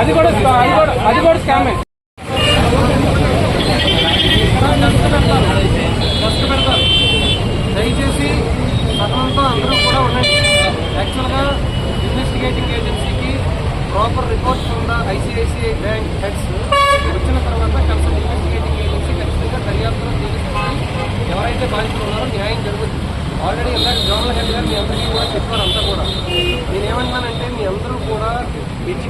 అది కూడా అది కూడా అది కూడా స్కామే. దయచేసి సహనంతో అందరూ కూడా ఉండండి. యాక్చువల్గా ఇన్వెస్టిగేటింగ్ ఏజెన్సీకి ప్రాపర్ రిపోర్ట్ ఉన్న ఐసిఐసిఐ బ్యాంక్ హెడ్స్ వచ్చిన తర్వాత కన్సల్ట్ ఇన్వెస్టిగేటింగ్ ఏజెన్సీ ఖచ్చితంగా దర్యాప్తులో తీసుకుని ఎవరైతే బాధితులు ఉన్నారో న్యాయం జరుగుతుంది. ఆల్రెడీ ఇందాక జోనల్ హెడ్ గారు మీ అందరికీ కూడా చెప్పారు అంతా కూడా నేనేమన్నానంటే మీ అందరూ కూడా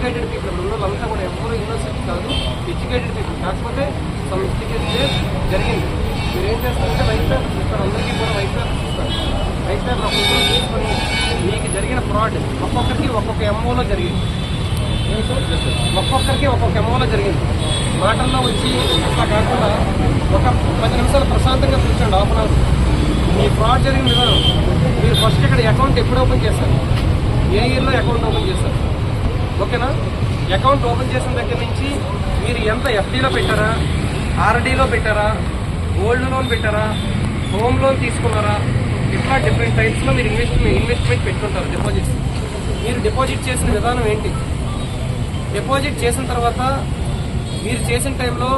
ఎడ్యుకేటెడ్ పీపుల్ ఉన్న వాళ్ళంతా కూడా ఎవరు యూనివర్సిటీ కాదు ఎడ్యుకేటెడ్ పీపుల్ కాకపోతే సమ్ మిస్టేక్ జరిగింది. మీరు ఏం చేస్తారంటే వైట్ పేపర్స్ ఇస్తారు అందరికీ కూడా వైట్ పేపర్స్ ఇస్తారు వైట్ పేపర్ ఒక్కొక్కరు తీసుకొని మీకు జరిగిన ఫ్రాడ్ ఒక్కొక్కరికి ఒక్కొక్క ఎంఓలో జరిగింది. ఒక్కొక్కరికి ఒక్కొక్క ఎంఓలో జరిగింది. మాటల్లో వచ్చి అట్లా కాకుండా ఒక పది నిమిషాలు ప్రశాంతంగా కూర్చోండి హాఫ్ అన్ అవర్. మీ ఫ్రాడ్ జరిగిన విధానం మీరు ఫస్ట్ ఇక్కడ అకౌంట్ ఎప్పుడు ఓపెన్ చేస్తారు? ఏ ఇయర్లో అకౌంట్ ఓపెన్ చేస్తారు? ఓకేనా? అకౌంట్ ఓపెన్ చేసిన దగ్గర నుంచి మీరు ఎంత ఎఫ్డీలో పెట్టారా? ఆర్డీలో పెట్టారా? గోల్డ్ లోన్ పెట్టారా? హోమ్ లోన్ తీసుకున్నారా? ఇట్లా డిఫరెంట్ టైప్స్లో మీరు ఇన్వెస్ట్మెంట్ ఇన్వెస్ట్మెంట్ పెట్టుకుంటారు డిపాజిట్స్ మీరు డిపాజిట్ చేసిన విధానం ఏంటి? డిపాజిట్ చేసిన తర్వాత మీరు చేసిన టైంలో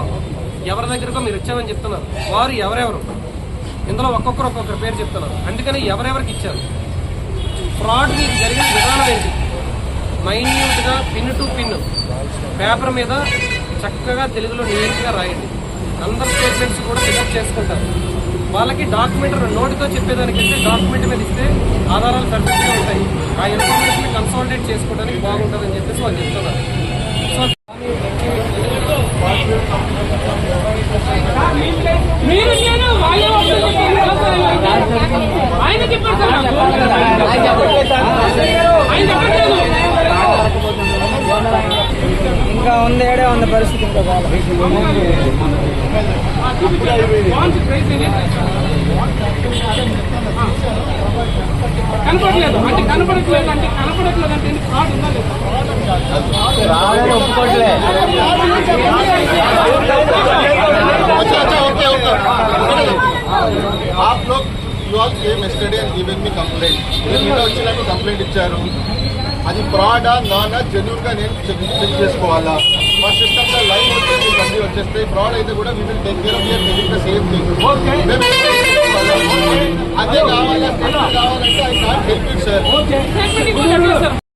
ఎవరి దగ్గరకో మీరు ఇచ్చామని చెప్తున్నారు. వారు ఎవరెవరు? ఇందులో ఒక్కొక్కరు ఒక్కొక్కరు పేరు చెప్తున్నారు. అందుకని ఎవరెవరికి ఇచ్చారు? ఫ్రాడ్ మీకు జరిగిన విధానం ఏంటి? మైన్యూట్గా పిన్ టు పిన్. పేపర్ మీద చక్కగా తెలుగులో నీట్గా రాయండి. అందరు స్టేట్మెంట్స్ కూడా పికప్ చేసుకుంటారు. వాళ్ళకి డాక్యుమెంట్ నోటితో చెప్పేదానికంటే డాక్యుమెంట్ మీద ఇస్తే ఆధారాలు సర్టిఫికేట్ ఉంటాయి. ఆ ఇన్ఫర్మేషన్ కన్సాలిడేట్ చేసుకోవడానికి బాగుంటుందని చెప్పేసి వాళ్ళు చెప్తున్నారు సో మీరు నేను వాళ్ళే వస్తుంది ఆయన చెప్పారు సార్ నాకు. ఆయన చెప్పట్లేదు ఇక్కడే ఉన్న పరిస్థితి ఇంకా కనపడలేదు అంటే you all same and given me complaint మీరు కంప్లైంట్ ఇచ్చారు. అది ఫ్రాడా నానా జెన్యున్గా నేను చెక్ చేసుకోవాలా? మా సిస్టమ్లో లైవ్ వస్తే మీకు అన్ని వచ్చేస్తాయి ఫ్రాడ్ అయితే కూడా we will take care of your the same thing అదే కావాలా? Statement కావాలంటే I can't help you sir